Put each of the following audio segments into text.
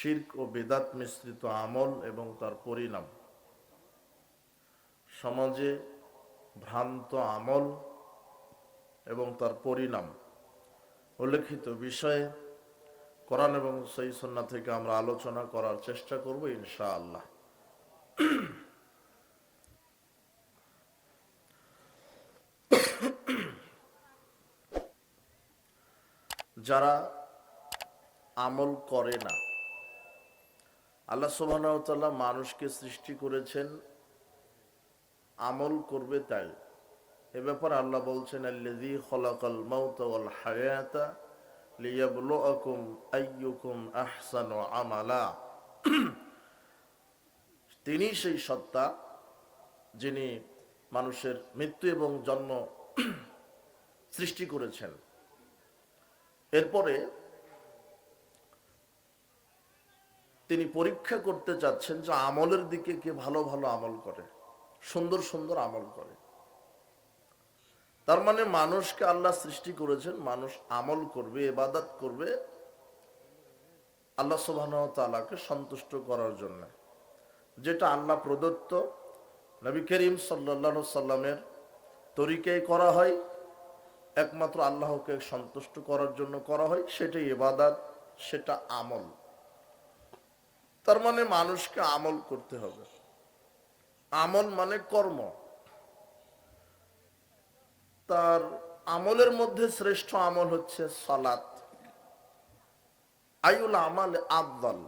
শির্ক ও বেদাত মিশ্রিত আমল এবং তার পরিণাম। সমাজে ভ্রান্ত আমল এবং তার পরিণাম। উল্লেখিত বিষয়ে কোরআন এবং সেই সন্না থেকে আমরা আলোচনা করার চেষ্টা করব ইনশাআল্লাহ। যারা আমল করে না আল্লাহ সুবাহ মানুষকে সৃষ্টি করেছেন, আমল করবে তাই। এ ব্যাপারে আল্লাহ বলছেন আমালা। তিনি সেই সত্তা যিনি মানুষের মৃত্যু এবং জন্ম সৃষ্টি করেছেন। এরপরে তিনি পরীক্ষা করতে চাচ্ছেন যে আমলের দিকে কে ভালো ভালো আমল করে, সুন্দর সুন্দর আমল করে। তার মানে মানুষকে আল্লাহ সৃষ্টি করেছেন, মানুষ আমল করবে এবাদাত করবে, আল্লাহ সুবাহ তালাকে সন্তুষ্ট করার জন্য। যেটা আল্লাহ প্রদত্ত, নবী করিম সাল্লা সাল্লামের তরিকায় করা হয়, একমাত্র আল্লাহকে সন্তুষ্ট করার জন্য করা হয়, সেটাই এবাদাত সেটা আমল। তার মানে মানুষকে আমল করতে হবে। আমল মানে কর্ম। তার আমলের মধ্যে শ্রেষ্ঠ আমল হচ্ছে সলাত। আইউল আমাল আব্দাল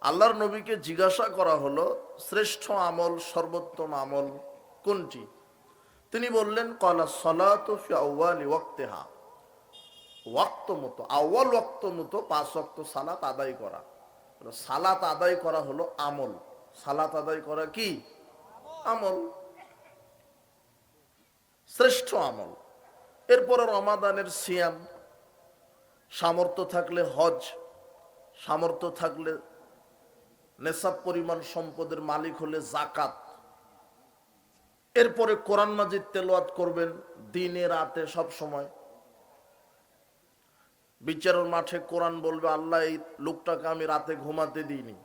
আল্লাহর নবীকে জিজ্ঞাসা করা হলো, শ্রেষ্ঠ আমল, সর্বোত্তম আমল কোনটি? তিনি বললেন কলা সলাত ওয়াক্তেহা। ওয়াক্ত মতো, আউ্য়াল ওয়াক্ত মতো পাঁচ ওয়াক্ত সালাত আদায় করা। সালাত আদায় করা হলো আমল। সালাত আদায় করা কি? আমল। শ্রেষ্ঠ আমল। এরপরে রমাদানের সিয়াম। সামর্থ্য থাকলে হজ। সামর্থ্য থাকলে নেশাব পরিমাণ সম্পদের মালিক হলে জাকাত এরপরে কোরআন মাজিদ তেলোয়াত করবেন দিনে রাতে সব সময়। বিচারের মাঠে কোরআন বলবে, আল্লাহ এই লোকটাকে আমি রাতে ঘুমাতে দিইনি।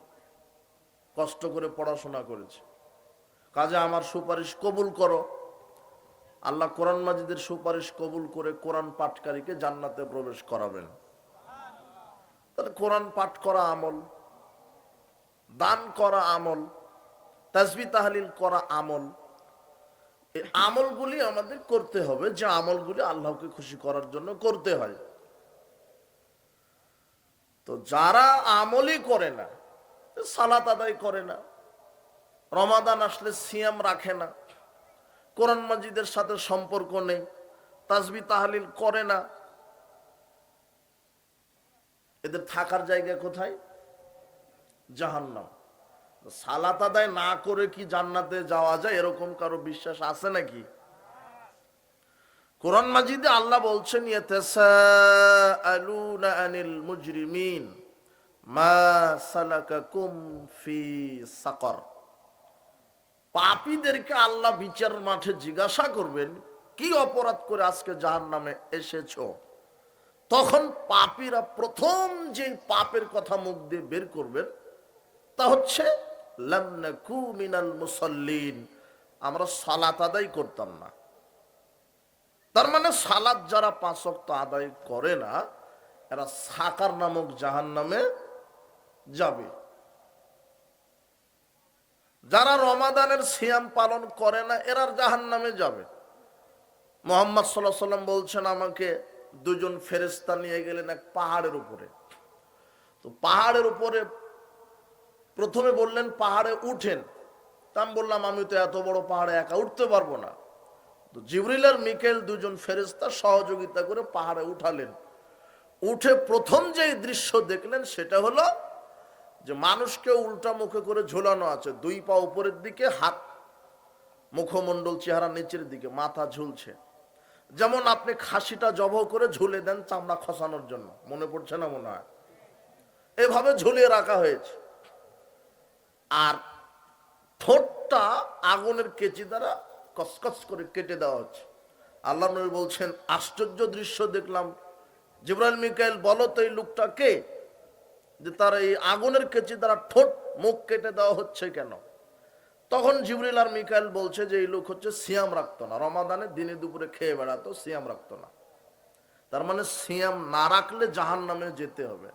কষ্ট করে পড়াশোনা করেছে। কাজে আমার সুপারিশ কবুল করো। আল্লাহ কোরআন মাজিদের সুপারিশ কবুল করে কোরআন পাঠকারীকে জান্নাতে প্রবেশ করাবেন। তাহলে কোরআন পাঠ করা আমল, দান করা আমল তাজবি তাহলিল করা আমল, এই আমলগুলি আমাদের করতে হবে। যে আমলগুলি আল্লাহকে খুশি করার জন্য করতে হয়। তো যারা আমলই করে না সালাত আদায় করে না, রমাদান আসলে সিয়াম রাখে না, কোরআন মাজিদের সাথে সম্পর্ক নেই তাজবি তাহালিল করে না, এদের থাকার জায়গা কোথায়? জাহান্নাম। সালাত আদায় না করে কি জান্নাতে যাওয়া যায়? এরকম কারও বিশ্বাস আছে নাকি? কোরআন মাজিদে আল্লাহ বলছেন আনিল মুজরিমিন মা সালাকাকুম ফি সাকর। পাপীদেরকে আল্লাহ বিচার মাঠে জিজ্ঞাসা করবেন, কি অপরাধ করে আজকে জাহান নামে এসেছ? তখন পাপীরা প্রথম যে পাপের কথা মুখ দিয়ে বের করবেন, তা হচ্ছে লামনাকু মিনাল মুসল্লিন। আমরা সালাত আদায় করতাম না। তার মানে সালাদ যারা পাঁচ পাঁচক্ত আদায় করে না, এরা সাকার নামক জাহান নামে যাবে। যারা রমাদানের সিয়াম পালন করে না এরার জাহান নামে যাবে। মোহাম্মদ সাল্লাহ সাল্লাম বলছেন, আমাকে দুজন ফেরেস্তা নিয়ে গেলেন এক পাহাড়ের উপরে। তো পাহাড়ের উপরে প্রথমে বললেন, পাহাড়ে উঠেন। তা আমি বললাম, আমি তো এত বড় পাহাড়ে একা উঠতে পারব না। তো জিবরিল আর মিকেল দুজন ফেরেস্তা সহযোগিতা করে পাহাড়ে উঠালেন। উঠে প্রথম যে দৃশ্য দেখলেন সেটা হলো যে মানুষকে উল্টা মুখে করে ঝোলানো আছে। দুই পা উপরের দিকে, হাত মুখমণ্ডল চেহারা নিচের দিকে, মাথা ঝুলছে। যেমন আপনি খাসিটা জব করে ঝুলে দেন চামড়া খসানোর জন্য। মনে পড়ছে না মনে হয়? এভাবে ঝুলিয়ে রাখা হয়েছে। আর ঠোঁটটা আগুনের কেচি দ্বারা কসকস করে কেটে দেওয়া হচ্ছে। আল্লাহ নবী বলছেন, আশ্চর্য দৃশ্য দেখলাম। জিব্রাইল, মিকাইল, বলো তো এই লোকটা কে? যে তার এই আগুনের কেচি দ্বারা ঠোঁট মুখ কেটে দেওয়া হচ্ছে কেন? তখন জিবরিল আর মিকাইল বলছে যে এই লোক হচ্ছে সিয়াম রাখতো না। রমাদানে দিনে দুপুরে খেয়ে বেড়াতো, সিয়াম রাখতো না। তার মানে সিয়াম না রাখলে জাহান নামে যেতে হবে।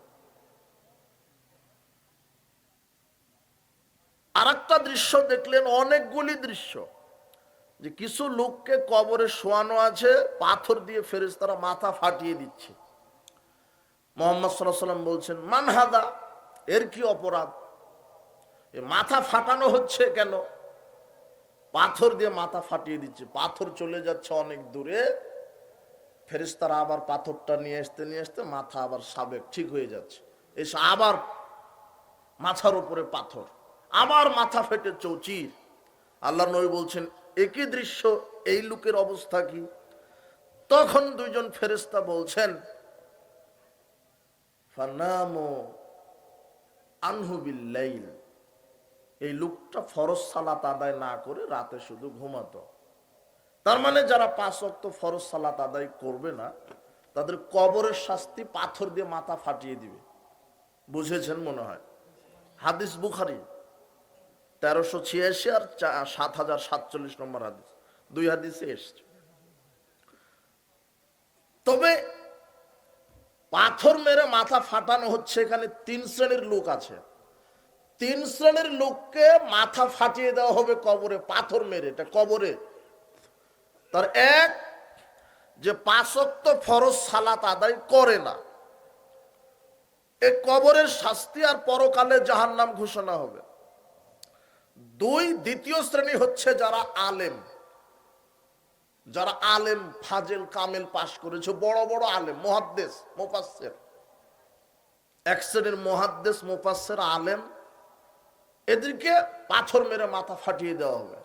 আর দৃশ্য দেখলেন, অনেকগুলি দৃশ্য। যে কিছু লোককে কবরে শোয়ানো আছে, পাথর দিয়ে ফেরেস তারা মাথা ফাটিয়ে দিচ্ছে। মোহাম্মদ সাল্লাম বলছেন মানহাদা এর কি অপরাধ? মাথা ফাটানো হচ্ছে কেন? পাথর দিয়ে মাথা ফাটিয়ে দিচ্ছে। পাথর চলে যাচ্ছে অনেক দূরে। ফেরিস্তারা আবার পাথরটা নিয়ে আসতে নিয়ে আসতে মাথা আবার সাবেক, ঠিক হয়ে যাচ্ছে। এসে আবার মাথার উপরে পাথর, আবার মাথা ফেটে চৌচির। আল্লাহ নবী বলছেন একই দৃশ্য, এই লোকের অবস্থা কি? তখন দুইজন ফেরেস্তা বলছেন ফানামো আনহু বিল্লাইল। এই লোকটা ফরজ সালাত আদায় না করে রাতে শুধু ঘুমাতো। তার মানে যারা পাঁচ অক্ত ফরজ সালাত আদায় করবে না, তাদের কবরের শাস্তি পাথর দিয়ে মাথা ফাটিয়ে দিবে। বুঝেছেন মনে হয়? হাদিস বুখারি। তেরোশো ছিয়াশি আর সাত হাজার সাতচল্লিশ নম্বর হাদিস। দুই হাদিসে এসছে। তবে পাথর মেরে মাথা ফাটানো হচ্ছে এখানে তিন শ্রেণির লোক আছে। তিন শ্রেণির লোককে মাথা ফাটিয়ে দেওয়া হবে কবরে, পাথর মেরে। এটা কবরে। তার এক, যে পাঁচত্ব ফরজ সালাত আদায় করে না। এ কবরের শাস্তি আর পরকালে জাহান নাম ঘোষণা হবে। দুই দ্বিতীয় শ্রেণি হচ্ছে যারা আলেম। যারা আলেম, ফাজেল, কামেল পাশ করেছে, বড় বড় আলেম মহাদ্দেশ মোফাসের এক শ্রেণির মহাদ্দেশ মোফাসের আলেম, এদেরকে পাথর মেরে মাথা ফাটিয়ে দেওয়া হবে।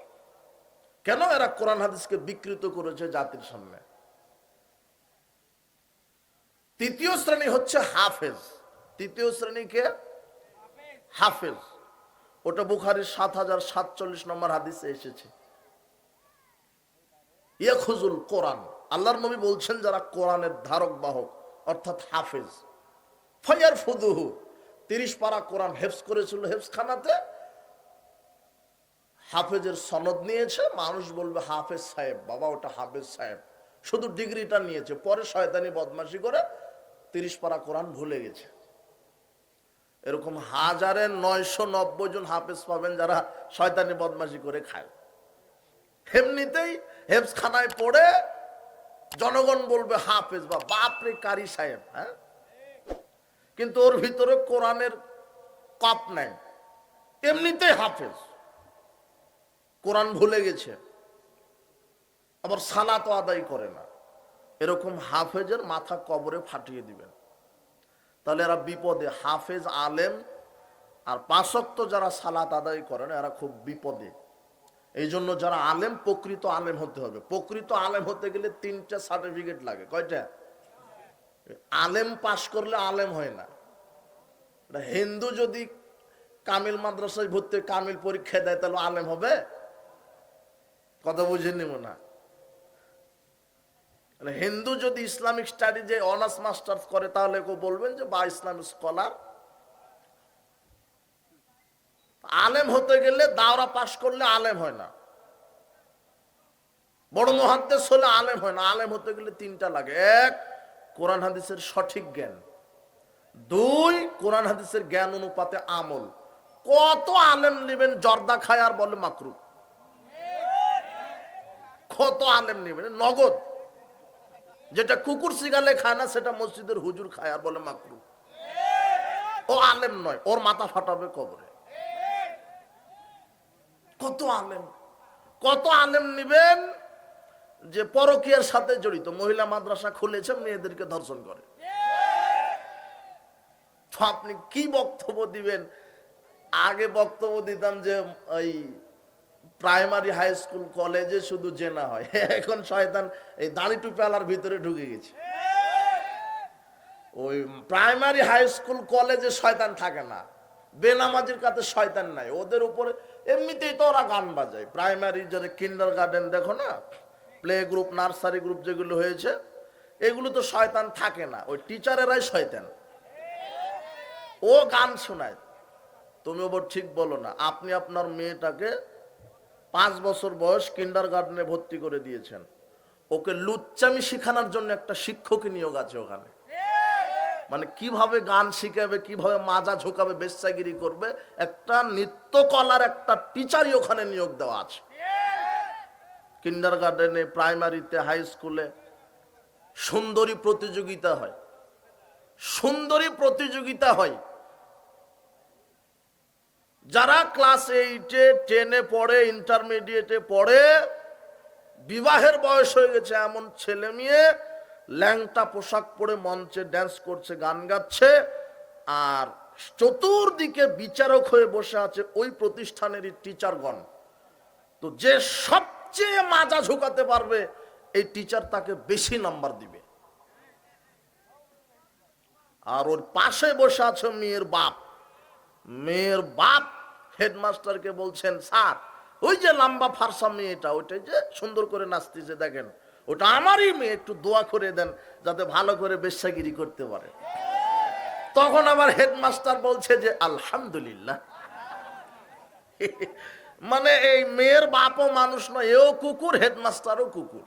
কেন এরা কোরআন হাদিসকে বিকৃত করেছে জাতির সামনে? তৃতীয় শ্রেণি হচ্ছে হাফেজ। তৃতীয় শ্রেণীকে হাফেজ। ওটা বুখারির সাত হাজার সাতচল্লিশ নম্বর হাদিসে এসেছে। ইয়খুজুল কোরআন। আল্লাহর নবী বলছেন যারা কোরআনের ধারক বাহক, অর্থাৎ হাফেজ। ফয়ার ফুদুহু তিরিশ পারা কোরআন হেফস করেছিল হেফস খানাতে হাফেজের সনদ নিয়েছে, মানুষ বলবে হাফেজ সাহেব, বাবা ওটা হাফেজ সাহেব। শুধু ডিগ্রিটা নিয়েছে, পরে শয়তানি বদমাশি করে তিরিশ পারা কোরআন ভুলে গেছে। এরকম হাজারে নয়শো নব্বই জন হাফেজ পাবেন যারা শয়তানি বদমাশি করে খায়। এমনিতেই হেফস খানায় পড়ে জনগণ বলবে, হাফেজ বা বাপরে কারি সাহেব হ্যাঁ? কিন্তু ওর ভিতরে কোরআনের কপ নাই। এমনিতেই হাফেজ। কোরআন ভুলে গেছে। আবার সালাত আদায় করে না। এরকম হাফেজের মাথা কবরে ফাটিয়ে দিবেন। তাহলে এরা বিপদে। হাফেজ, আলেম আর পাঁচক্ত যারা সালাত আদায় করেন এরা খুব বিপদে। এই জন্য যারা আলেম, প্রকৃত আলেম হতে হবে। প্রকৃত আলেম হতে গেলে তিনটা সার্টিফিকেট লাগে। কয়টা? আলেম পাশ করলে আলেম হয় না। হিন্দু যদি কামিল মাদ্রাসায় ভর্তি, কামিল পরীক্ষা দেয়, তাহলে আলেম হবে? কথা বুঝেনি মনে হয়? মানে হিন্দু যদি ইসলামিক স্টাডি যে অনার্স, মাস্টার্স করে, তাহলে কেউ বলবেন যে, বা ইসলামিক স্কলার। আলেম হতে গেলে দাওরা পাশ করলে আলেম হয় না। বড় মহাদ্দেশ হলে আলেম হয় না। আলেম হতে গেলে তিনটা লাগে। এক, কোরআন হাদিসের সঠিক জ্ঞান। দুই, কোরআন হাদিসের জ্ঞান অনুপাতে আমল। কত আলেম নেবেন, জর্দা খায় আর বলে মাকরু কত আলেম নেবেন? নগদ। যেটা কুকুর সিগালে খায় না, সেটা মসজিদের হুজুর খায় আর বলে মাকরু। ও আলেম নয়, ওর মাথা ফাটাবে কবরে। কত আলেম কত আলেম নিবেন যে পরকিয়ার সাথে জড়িত। মহিলা মাদ্রাসা খুলেছে, মেয়েদেরকে ধর্ষণ করে। আপনি কি বক্তব্য দিবেন? আগে বক্তব্য দিতাম যে ওই প্রাইমারি হাই স্কুল কলেজে শুধু জেনা হয়। এখন শয়তান এই দাড়ি টুপিওয়ালার ভিতরে ঢুকে গেছে। ওই প্রাইমারি হাই স্কুল কলেজে শয়তান থাকে না। বেনামাজির কাছে শয়তান নাই। ওদের উপরে এমনিতেই তো ওরা গান বাজায়। প্রাইমারি যারা কিন্ডার গার্ডেন দেখো না? প্লে গ্রুপ নার্সারি গ্রুপ যেগুলো হয়েছে, এগুলো তো শয়তান থাকে না। ওই টিচারেরাই শয়তান। ও গান শোনায়। তুমি ওবার ঠিক বলো না। আপনি আপনার মেয়েটাকে পাঁচ বছর বয়স কিন্ডার গার্ডেনে ভর্তি করে দিয়েছেন। ওকে লুচ্চামি শেখানোর জন্য একটা শিক্ষক নিয়োগ আছে ওখানে। মানে কীভাবে গান শিখাবে, কীভাবে মাজা ঝোকাবে, বেশ্যাগিরি করবে, একটা নৃত্যকলার একটা টিচারই ওখানে নিয়োগ দেওয়া আছে। কিন্ডার গার্ডেনে প্রাইমারিতে হাই স্কুলে সুন্দরী প্রতিযোগিতা হয়। সুন্দরী প্রতিযোগিতা হয়। যারা ক্লাস এইটে, টেনে পড়ে, ইন্টারমিডিয়েটে পড়ে, বিবাহের বয়স হয়ে গেছে এমন ছেলে মেয়ে, ল্যাংটা পোশাক পরে মঞ্চে ড্যান্স করছে, গান গাচ্ছে, আর চতুর্দিকে বিচারক হয়ে বসে আছে ওই প্রতিষ্ঠানেরই টিচারগণ তো যে সবচেয়ে মাজা ঝুঁকাতে পারবে, এই টিচার তাকে বেশি নাম্বার দিবে। আর ওর পাশে বসে আছে মেয়ের বাপ। মেয়ের বাপ হেডমাস্টারকে বলছেন, স্যার, ওই যে লম্বা ফারসা মেয়েটা ওইটাই যে সুন্দর করে নাচতেছে, দেখেন, ওটা আমারই মেয়ে, একটু দোয়া করে দেন, যাতে ভালো করে বেশ্যাগিরি করতে পারে। তখন আমার হেডমাস্টার বলছে যে, আলহামদুলিল্লাহ। মানে এই মেয়ের বাপও মানুষ নয়, এও কুকুর, হেডমাস্টারও কুকুর।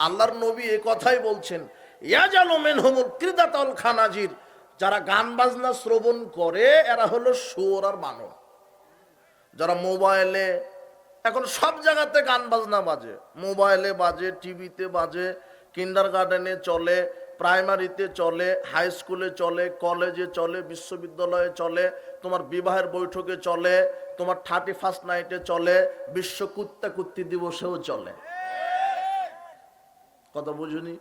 আল্লাহর নবী এ কথাই বলছেন, ইয়াজালু মিনহুমুল ক্রিদাতাল খানাজির। যারা গান বাজনা শ্রবণ করে, এরা হলো শুয়োর আর বানর। যারা মোবাইলে, এখন সব জায়গাতে গান বাজনা বাজে। মোবাইলে বাজে, টিভিতে বাজে কিন্ডার গার্ডেনে চলে, প্রাইমারিতে চলে, হাই স্কুলে চলে, কলেজে চলে, বিশ্ববিদ্যালয়ে চলে, তোমার বিবাহের বৈঠকে চলে, তোমার থার্টি ফার্স্ট নাইটে চলে, বিশ্ব কুত্তা কুত্তি দিবসেও চলে। কথা বুঝুনি?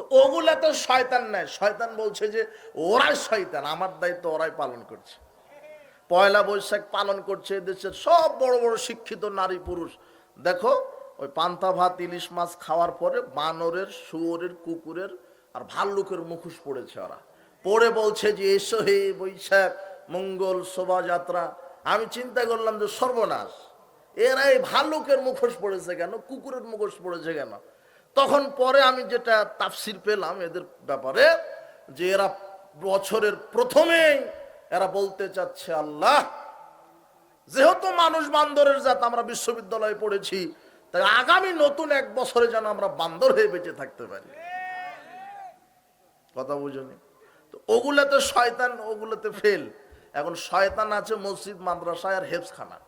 তো ওগুলা তো শয়তান নাই। শয়তান বলছে যে, ওরাই শয়তান, আমার দায়িত্ব ওরাই পালন করছে। পয়লা বৈশাখ পালন করছে দেশের সব বড় বড় শিক্ষিত নারী পুরুষ। দেখো, ওই পান্তা ভাত, ইলিশ মাছ খাওয়ার পরে বানরের, শুয়োরের, কুকুরের আর ভাল্লুকের মুখোশ পড়েছে ওরা। পড়ে বলছে যে, এসো হে বৈশাখ, মঙ্গল শোভাযাত্রা। আমি চিন্তা করলাম যে, সর্বনাশ। এরা এই ভাল্লুকের মুখোশ পড়েছে কেন? কুকুরের মুখোশ পড়েছে কেন? তখন পরে আমি যেটা তাফসির পেলাম এদের ব্যাপারে, যে এরা বছরের প্রথমেই এরা বলতে চাচ্ছে আল্লাহ, যেহেতু মানুষ বান্দরের জাত, আমরা বিশ্ববিদ্যালয়ে পড়েছি, তাই আগামী নতুন এক বছরে যেন আমরা বান্দর হয়ে বেঁচে থাকতে পারি। কথা বুঝুনি? তো ওগুলাতে শয়তান, ওগুলোতে ফেল। এখন শয়তান আছে মসজিদ, মাদ্রাসায় আর হেফসখানা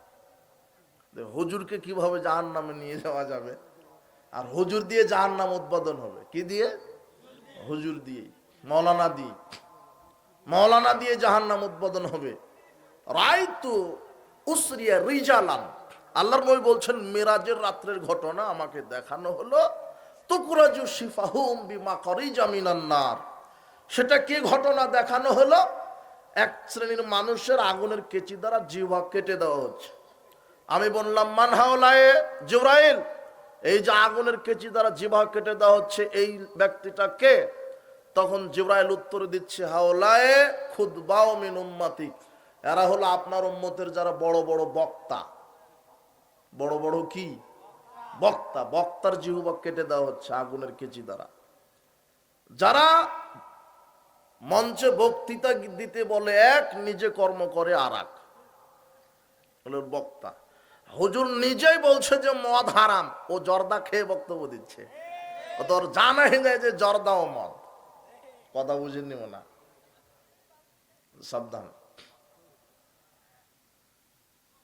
হুজুরকে কীভাবে জাহান নামে নিয়ে যাওয়া যাবে? আর হুজুর দিয়ে জাহান নাম উদ্বোধন হবে। কি দিয়ে? হুজুর দিয়ে মৌলানা দিয়ে মৌলানা দিয়ে জাহান নাম উদ্বোধন হবে। রায়তু উসরিয়া রিজালান। আল্লাহর নবী বলছেন, মেরাজের রাত্রের ঘটনা আমাকে দেখানো হলো। তুকুরাজু শিফাহুম বিমা করি জামিনান্নার সেটা কি ঘটনা দেখানো হলো? এক শ্রেণির মানুষের আগুনের কেচি দ্বারা জিহ্বা কেটে দেওয়া হচ্ছে। আমি বললাম মানহাওলায়ে জিব্রাইল এই যে আগুনের কেচি দ্বারা জিভা কেটে দেওয়া হচ্ছে, এই ব্যক্তিটা কে? তখন জিব্রাইল উত্তর দিচ্ছে, হাওলায়ে খুদবাও মিন উম্মাতি। এরা হলো আপনার উম্মতের যারা বড় বড় বক্তা। বড় বড় কি? বক্তা। বক্তার জিহুবা কেটে দেওয়া হচ্ছে আগুনের কেচি দ্বারা। যারা মঞ্চে বক্তৃতা দিতে বলে, এক নিজে কর্ম করে আর এক। বক্তা। হুজুর নিজেই বলছে যে মদ হারাম। ও জর্দা খেয়ে বক্তব্য দিচ্ছে। তোর জানাই যায় যে জর্দা ও মদ। কথা বুঝেননি না সাবধান।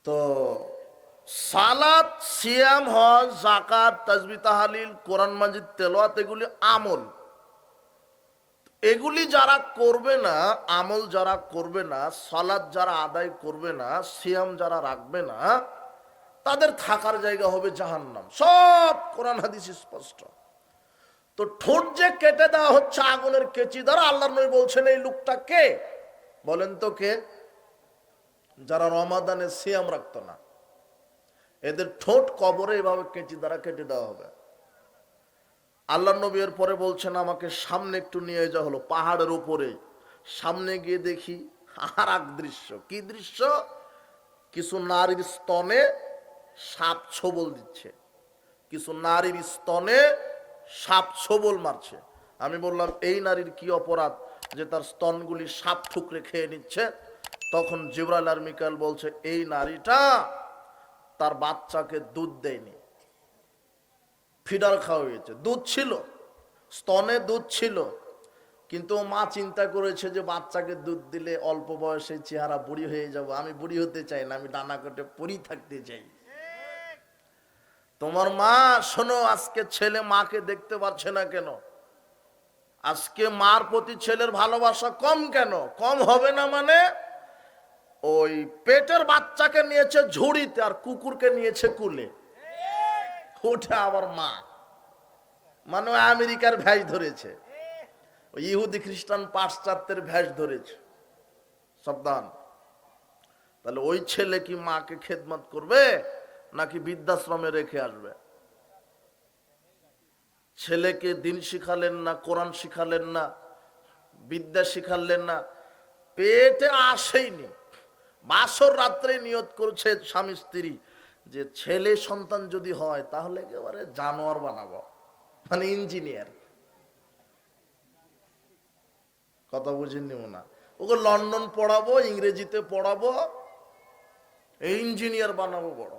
তো সালাত, সিয়াম, হজ জাকাত তাজবি, তাহালিল, কোরআন মাজিদ, তেলোয়াত, এগুলি আমল। এগুলি যারা করবে না, আমল যারা করবে না সালাদ যারা আদায় করবে না, সিয়াম যারা রাখবে না তাদের থাকার জায়গা হবে জাহান্নাম। সব কোরআন হাদিস স্পষ্ট। তো ঠোঁট যে কেটে দেওয়া হচ্ছে আগুনের কেচি দ্বারা আল্লাহ নবী বলছেন, এই লোকটা কে? বলেন তো কে? যারা রমাদানে সিয়াম রাখতো না। এদের ঠোঁট কবরে এভাবে কেচি দ্বারা কেটে দেওয়া হবে। আল্লাহ নবী এর পরে বলছেন, আমাকে সামনে একটু নিয়ে যাওয়া হলো, পাহাড়ের উপরে। সামনে গিয়ে দেখি আর এক দৃশ্য। কি দৃশ্য? কিছু নারীর স্তনে সাপ ছবল দিচ্ছে। কিছু নারীর স্তনে সাপ ছবল মারছে। আমি বললাম, এই নারীর কি অপরাধ যে তার স্তনগুলি সাপ ঠুকরে খেয়ে নিচ্ছে? তখন জিবরাইল আর মিকাল বলছে, এই নারীটা তার বাচ্চাকে দুধ দেয়নি। ফিডার খাওয়া হয়েছে। দুধ ছিল। স্তনে দুধ ছিল। কিন্তু মা চিন্তা করেছে যে বাচ্চাকে দুধ দিলে অল্প বয়সে চেহারা বুড়ি হয়ে যাব। আমি বুড়ি হতে চাই না, আমি ডানা কেটে পরি থাকতে চাই। তোমার মা, শোনো, আজকে ছেলে মাকে দেখতে পাচ্ছে না কেন? আজকে মার প্রতি ছেলের ভালোবাসা কম কেন? কম হবে না মানে? ওই পেটের বাচ্চাকে নিয়েছে ঝুড়িতে আর কুকুরকে নিয়েছে কুলে। ওটা আবার মা। মানে আমেরিকার ভ্যাস ধরেছে। ইহুদি খ্রিস্টান পাশ্চাত্যের ভ্যাস ধরেছে। সাবধান। তাহলে ওই ছেলে কি মাকে খেদমত করবে? নাকি বৃদ্ধাশ্রমে রেখে আসবে? ছেলেকে দিন শিখালেন না, কোরআন শিখালেন না, বিদ্যা শিখালেন না, পেটে আসেইনি। বাসর রাত্রে নিয়ত করছে স্বামী স্ত্রী যে ছেলে সন্তান যদি হয় তাহলে একেবারে জানোয়ার বানাবো মানে ইঞ্জিনিয়ার। কথা বুঝেননি না ওকে লন্ডন পড়াবো, ইংরেজিতে পড়াবো ইঞ্জিনিয়ার বানাবো বড়।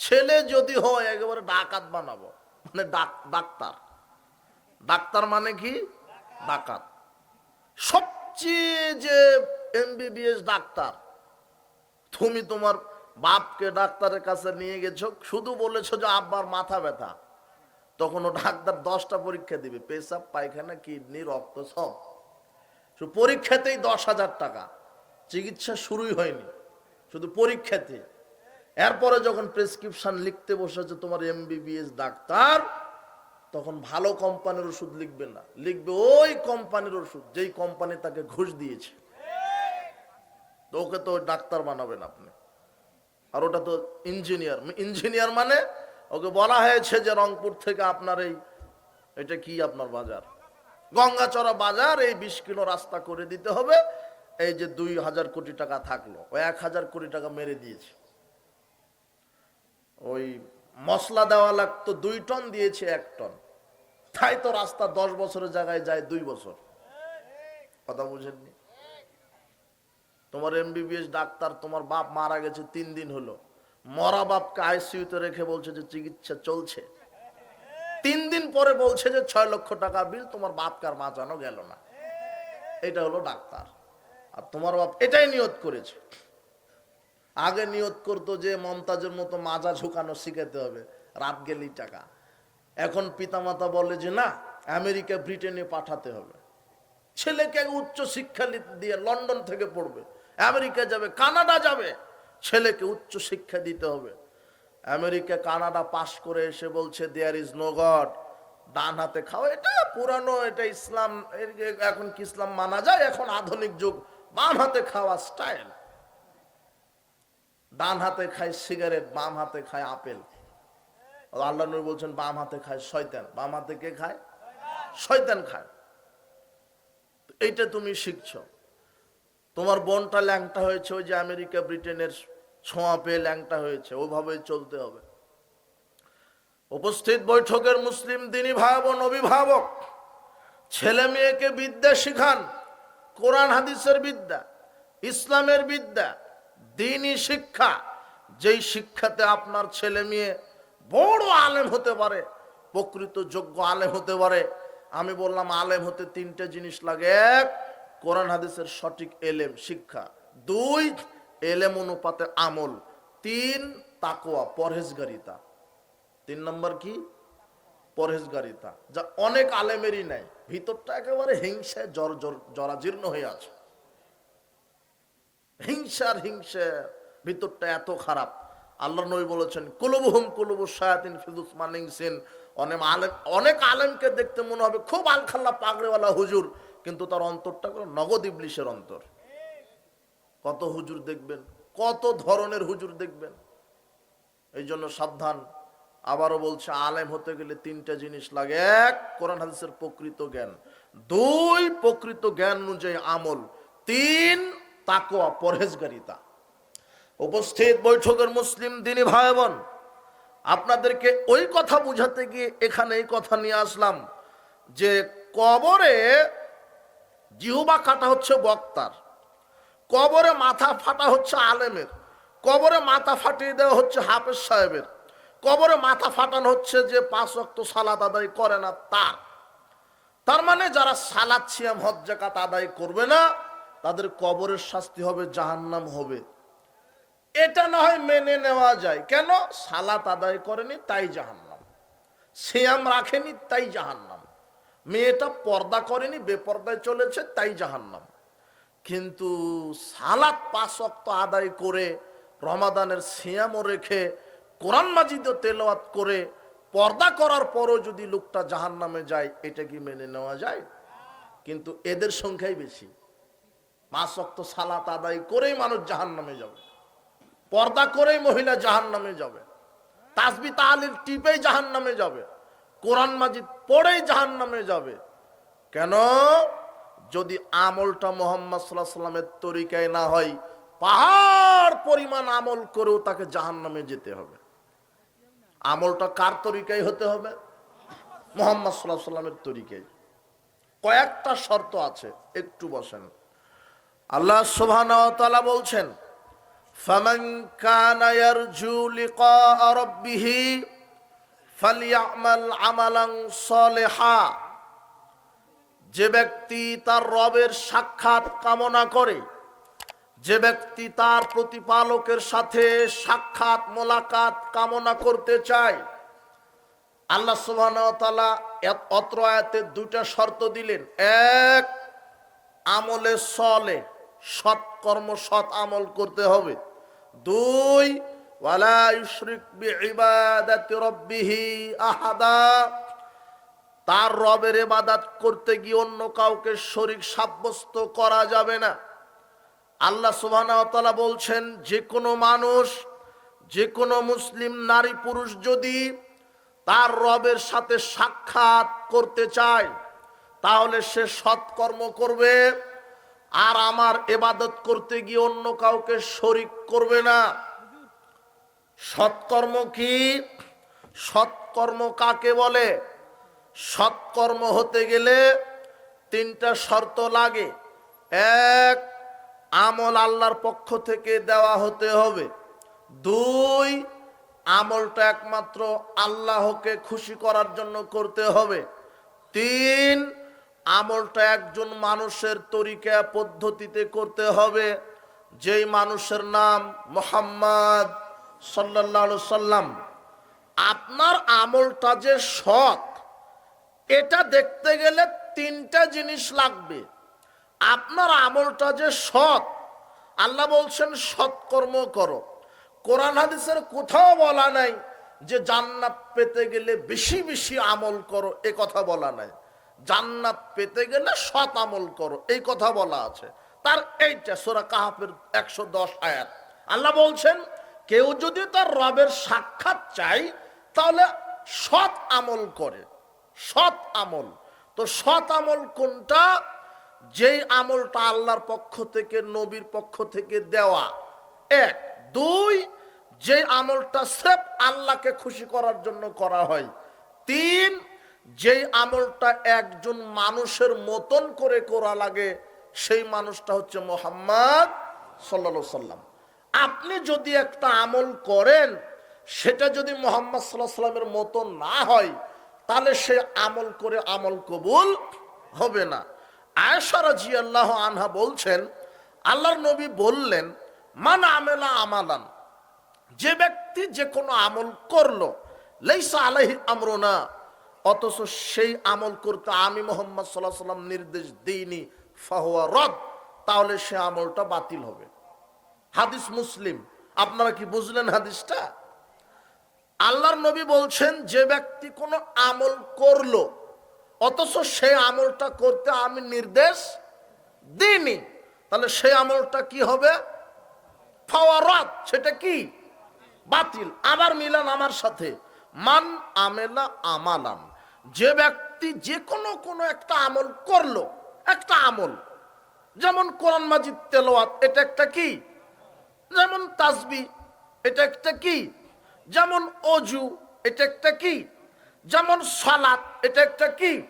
ছেলে যদি হয়, একেবারে ডাকাত বানাবো। মানে ডাক- ডাক্তার। ডাক্তার মানে কি? ডাকাত। সবচেয়ে যে এমবিবিএস ডাক্তার, তুমি তোমার বাপকে ডাক্তারের কাছে নিয়ে গেছো, শুধু বলেছ যে আব্বার মাথা ব্যথা। তখন ও ডাক্তার দশটা পরীক্ষা দিবে, পেশাব, পায়খানা, কিডনি, রক্ত, সব। পরীক্ষাতেই দশ হাজার টাকা। চিকিৎসা শুরুই হয়নি, শুধু পরীক্ষাতে এরপরে যখন প্রেসক্রিপশন লিখতে বসেছে তোমার এমবিবিএস ডাক্তার, তখন ভালো কোম্পানির ওষুধ লিখবে না। লিখবে ওই কোম্পানির ওষুধ, যেই কোম্পানি তাকে ঘুষ দিয়েছে। তো ওকে তো ডাক্তার বানাবেন আপনি। আর ওটা তো ইঞ্জিনিয়ার ইঞ্জিনিয়ার মানে ওকে বলা হয়েছে যে রংপুর থেকে আপনার এই, এটা কি আপনার বাজার? গঙ্গাচড়া বাজার, এই বিশ কিলো রাস্তা করে দিতে হবে। এই যে দুই হাজার কোটি টাকা থাকল ওই এক হাজার কোটি টাকা মেরে দিয়েছে। ওই মশলা দেওয়া লাগতো দুই টন দিয়েছে এক টন। তাই তো রাস্তা দশ বছরের জায়গায় যায় দুই বছর। কথা বুঝেননি? তোমার এমবিবিএস ডাক্তার তোমার বাপ মারা গেছে তিন দিন হলো। মরা বাপকে আইসিইউতে রেখে বলছে যে চিকিৎসা চলছে। তিন দিন পরে বলছে যে ছয় লক্ষ টাকা বিল তোমার বাপকে আর বাঁচানো গেল না। এটা হলো ডাক্তার। আর তোমার বাপ এটাই নিয়ত করেছে। আগে নিয়ত করতো যে মমতাজের মতো মাজা ঝুঁকানো শিখাতে হবে, রাত গেলেই টাকা। এখন পিতামাতা বলে যে না, আমেরিকা ব্রিটেনে পাঠাতে হবে। ছেলেকে উচ্চ শিক্ষা দিয়ে লন্ডন থেকে পড়বে, আমেরিকা যাবে, কানাডা যাবে, ছেলেকে উচ্চ শিক্ষা দিতে হবে। আমেরিকা, কানাডা পাশ করে এসে বলছে দেয়ার ইজ নো গড ডান হাতে খাও, এটা পুরানো, এটা ইসলাম এখন কি ইসলাম মানা যায়? এখন আধুনিক যুগ। বাম হাতে খাওয়া স্টাইল ডান হাতে খায় সিগারেট, বাম হাতে খায় আপেল। আল্লাহ নবী বলছেন, বাম হাতে খায় শয়তান। বাম হাতে কে খায়? শয়তান খায়। এইটা তুমি শিখছ। তোমার বোনটা ল্যাংটা হয়েছে, ওই যে আমেরিকা, ব্রিটেনের ছোঁয়া পেয়ে ল্যাংটা হয়েছে। ওইভাবেই চলতে হবে। উপস্থিত বৈঠকের মুসলিম দিনী ভাই বোন অভিভাবক ছেলে মেয়েকে বিদ্যা শিখান, কোরআন, হাদিসের বিদ্যা, ইসলামের বিদ্যা দিনই শিক্ষা। যেই শিক্ষাতে আপনার ছেলে মেয়ে বড় আলেম হতে পারে, প্রকৃত যোগ্য আলেম হতে পারে, আমি বললাম আলেম হতে তিনটে জিনিস লাগে। এক, কোরআন হাদিসের সঠিক এলেম, শিক্ষা। দুই, এলেম অনুপাতে আমল। তিন তাকোয়া পরহেজগারিতা। তিন নম্বর কি? পরহেজগারিতা। যা অনেক আলেমেরই নাই ভিতরটা একেবারে হিংসায় জর জরাজীর্ণ হয়ে আছে। হিংসার হিংসে ভিতরটা এত খারাপ। আল্লাহ নবী বলেছেন, কুলুবহুম কুলুবু শায়াতিন ফিদুস মানিংসিন অনেক আলেম, অনেক আলেমকে দেখতে মনে হবে, খুব আলখাল্লা পাগড়েওয়ালা হুজুর, কিন্তু তার অন্তরটা নগদ ইবলিশের অন্তর। কত হুজুর দেখবেন, কত ধরনের হুজুর দেখবেন। এই জন্য সাবধান। আবারও বলছে, আলেম হতে গেলে তিনটা জিনিস লাগে। এক, কোরআন হাদিসের প্রকৃত জ্ঞান। দুই, প্রকৃত জ্ঞান অনুযায়ী আমল। তিন তাকোয়া পরহেজগারিতা। উপস্থিত বৈঠকের মুসলিম দিনী ভাই বোন আপনাদেরকে ওই কথা বুঝাতে গিয়ে এখানে এই কথা নিয়ে আসলাম যে কবরে জিহুবা কাটা হচ্ছে বক্তার, কবরে মাথা ফাটা হচ্ছে আলেমের, কবরে মাথা ফাটিয়ে দেওয়া হচ্ছে হাফেজ সাহেবের, কবরে মাথা ফাটানো হচ্ছে যে পাঁচ অক্ত সালাত আদায় করে না তার। তার মানে যারা সালাদ সিয়াম হজ জাকাত আদায় করবে না তাদের কবরের শাস্তি হবে, জাহান্নাম হবে। এটা না হয় মেনে নেওয়া যায়। কেন? সালাত আদায় করেনি, তাই জাহান্নাম। সিয়াম রাখেনি, তাই জাহান্নাম। মেয়েটা পর্দা করেনি, বেপর্দায় চলেছে, তাই জাহান্নাম। কিন্তু সালাত পাঁচ অক্ত আদায় করে, রমাদানের সিয়ামও রেখে, কোরআন মাজিদও তেলাওয়াত করে, পর্দা করার পরও যদি লোকটা জাহান নামে যায়, এটা কি মেনে নেওয়া যায়? কিন্তু এদের সংখ্যাই বেশি। পাঁচ অক্ত সালাত আদায় করেই মানুষ জাহান নামে যাবে। পর্দা করেই মহিলা জাহান নামে যাবে। তাসবি তালির টিপেই জাহান নামে যাবে। কোরআন মাজিদ পড়েই জাহান নামে যাবে। কেন? যদি আমলটা মোহাম্মদ সাল্লাহ সাল্লামের তরিকায় না হয়, পাহাড় পরিমাণ আমল করেও তাকে জাহান নামে যেতে হবে। আমলটা কার তরিকায় হতে হবে? মোহাম্মদ সাল্লাহ সাল্লামের তরিকায়। কয়েকটা শর্ত আছে, একটু বসেন। আল্লাহ সুবহানাহু বলছেন, ফামান কানা ইয়ারজু লিকা রাব্বিহি ফালইআমাল আমালান সালিহা। যে ব্যক্তি তার রবের সাক্ষাৎ কামনা করে, যে ব্যক্তি তার প্রতিপালকের সাথে সাক্ষাৎ, মোলাকাত কামনা করতে চায়, আল্লাহ সুবহান অত্র আয়াতে দুইটা শর্ত দিলেন। এক, আমলে সলে। সৎ কর্ম, সৎ আমল করতে হবে। দুই, ওয়ালা ইউশরিক বিইবাদাতি রাব্বিহি আহাদা। তার রবের ইবাদত করতে গিয়ে অন্য কাউকে শরীক সাব্যস্ত করা যাবে না। আল্লাহ সুবহানাহু বলছেন যে কোনো মানুষ যে কোনো মুসলিম নারী পুরুষ যদি তার রবের সাথে সাক্ষাৎ করতে চায়, তাহলে সে সৎকর্ম করবে। আর আমার এবাদত করতে গিয়ে অন্য কাউকে শরিক করবে না। সৎকর্ম কি? সৎকর্ম কাকে বলে? সৎকর্ম হতে গেলে তিনটা শর্ত লাগে। এক, আমল আল্লাহর পক্ষ থেকে দেওয়া হতে হবে। দুই, আমলটা একমাত্র আল্লাহকে খুশি করার জন্য করতে হবে। তিন আমলটা একজন মানুষের তরিকা, পদ্ধতিতে করতে হবে। যেই মানুষের নাম মোহাম্মদ সাল্লাহ সাল্লাম আপনার আমলটা যে সৎ, এটা দেখতে গেলে তিনটা জিনিস লাগবে। আপনার আমলটা যে সৎ, আল্লাহ বলছেন সৎকর্ম করো। কোরআন হাদিসের কোথাও বলা নাই যে জান্নাত পেতে গেলে বেশি বেশি আমল করো, এ কথা বলা নাই। জান্নাত পেতে গেলে সৎ আমল করো। এই কথা বলা আছে। তার এইটা সোরা কাহাফের একশো দশ আয়াত। আল্লাহ বলছেন, কেউ যদি তার রবের সাক্ষাৎ চাই তাহলে সৎ আমল করে। সৎ আমল। তো সৎ আমল কোনটা? যেই আমলটা আল্লাহর পক্ষ থেকে, নবীর পক্ষ থেকে দেওয়া। এক। দুই যে আমলটা সেফ আল্লাহকে খুশি করার জন্য করা হয়। তিন যেই আমলটা একজন মানুষের মতন করে করা লাগে, সেই মানুষটা হচ্ছে মোহাম্মদ সাল্লা সাল্লাম। আপনি যদি একটা আমল করেন, সেটা যদি মোহাম্মদ সাল্লাহ সাল্লামের মতন না হয়, তাহলে সে আমল করে আমল কবুল হবে না। আয়সারা জি আল্লাহ আনহা বলছেন, আল্লাহর নবী বললেন, মান আমেলা আমালান, যে ব্যক্তি যে কোনো আমল করল, লেইসা আলাহি আমরোনা অথচ সেই আমল করতে আমি মোহাম্মদ সাল্লাহ সাল্লাম নির্দেশ দিইনি, ফাহুয়া রদ, তাহলে সে আমলটা বাতিল হবে। হাদিস মুসলিম, আপনারা কি বুঝলেন হাদিসটা? আল্লাহর নবী বলছেন, যে ব্যক্তি কোনো আমল করল, অথচ সেই আমলটা করতে আমি নির্দেশ দিইনি, তাহলে সেই আমলটা কি হবে? ফাওয়ারাত সেটা কি? বাতিল। আবার মিলান আমার সাথে। মান আমেলা আমালান যে ব্যক্তি যে কোনো কোনো একটা আমল করল, একটা আমল। যেমন কোরআন মাজিদ তেলোয়াত এটা একটা কি? যেমন তাসবি, এটা একটা কি? যেমন অজু, এটা একটা কি? যেমন সালাত, এটা একটা কি?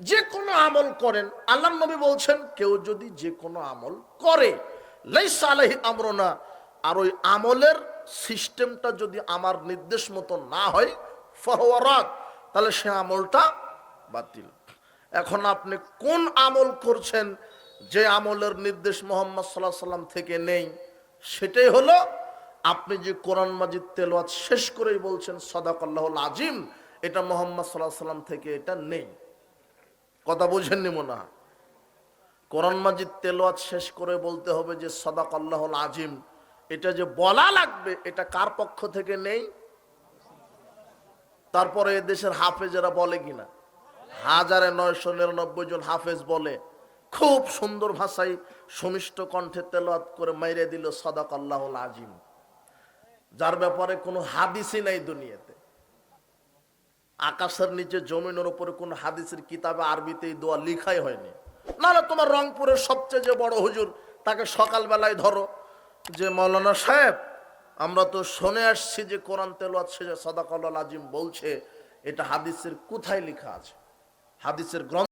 যে কোনো আমল করেন। আল্লাহ নবী বলছেন, কেউ যদি যে কোনো আমল করে, লাইসা আলাইহি আমরনা, আর ওই আমলের সিস্টেমটা যদি আমার নির্দেশ মতো না হয় ফরওয়ারাত তাহলে সে আমলটা বাতিল। এখন আপনি কোন আমল করছেন যে আমলের নির্দেশ মোহাম্মদ সাল্লাহ সাল্লাম থেকে নেই? সেটাই হলো, আপনি যে কোরআন মাজিদ তেলোয়াত শেষ করেই বলছেন সদাকল্লাহ আজিম এটা মোহাম্মদ সাল্লাহ সাল্লাম থেকে এটা নেই। কথা বুঝেননি মনে হয়? কোরআন মাজিদ তেলোয়াত শেষ করে বলতে হবে যে সদাক আল্লাহ আজিম এটা যে বলা লাগবে, এটা কার পক্ষ থেকে নেই? তারপরে দেশের হাফেজেরা বলে কিনা? হাজারে নয়শো নিরানব্বই জন হাফেজ বলে, খুব সুন্দর ভাষায় সুমিষ্ট কণ্ঠে তেলোয়াত করে মাইরে দিল সদাক আল্লাহ আজিম। যার ব্যাপারে কোনো হাদিসই নাই দুনিয়াতে। আকাশের নিচে জমিনের উপরে কোন হাদিসের কিতাবে আরবিতে এই দোয়া লিখাই হয়নি। নাহলে তোমার রংপুরের সবচেয়ে যে বড় হুজুর, তাকে সকালবেলায় ধরো যে মৌলানা সাহেব, আমরা তো শুনে আসছি যে কোরআন তেলাওয়াত শেষে সদাকল্লাহ আজিম বলছে, এটা হাদিসের কোথায় লেখা আছে? হাদিসের গ্রন্থ